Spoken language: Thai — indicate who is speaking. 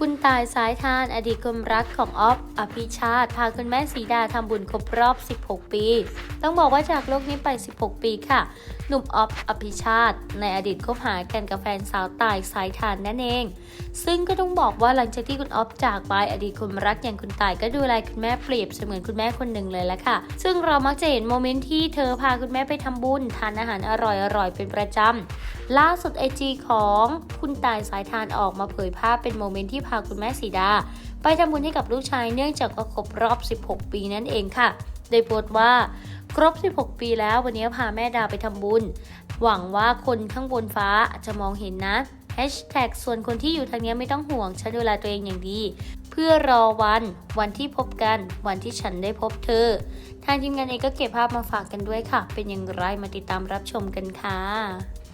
Speaker 1: คุณตายสายทานอดีตคนรักของออฟอภิชาติ พาคุณแม่สีดาทำบุญครบรอบ 16 ปี ต้องบอกว่าจากโลกนี้ไป 16 ปีค่ะ หนุ่มออฟอภิชาติ ในอดีตคบหากันกับแฟนสาวตายสายทานนั่นเอง ซึ่งก็ต้องบอกว่าหลังจากที่คุณออฟจากไปอดีตคนรักอย่างคุณตายก็ดูแลคุณแม่เปรียบเสมือนคุณแม่คนหนึ่งเลยละค่ะ ซึ่งเรามักจะเห็นโมเมนต์ที่เธอพาคุณแม่ไปทำบุญทานอาหารอร่อยๆเป็นประจำล่าสุดไอจีของคุณตายสายทานออกมาเผยภาพเป็นโมเมนต์ที่พาคุณแม่สีดา ไปทำบุญให้กับลูกชายเนื่องจากว่าครบรอบ 16 ปีนั่นเองค่ะ โดยโพสต์ว่าครบ 16 ปีแล้ววันนี้พาแม่ดาไปทำบุญ หวังว่าคนข้างบนฟ้าจะมองเห็นนะแฮชแท็กส่วนคนที่อยู่ทางนี้ไม่ต้องห่วง ฉันดูแลตัวเองอย่างดี เพื่อรอวัน วันที่พบกัน วันที่ฉันได้พบเธอ ทางทีมงานเองก็เก็บภาพมาฝากกันด้วยค่ะ เป็นอย่างไรมาติดตามรับชมกันค่ะ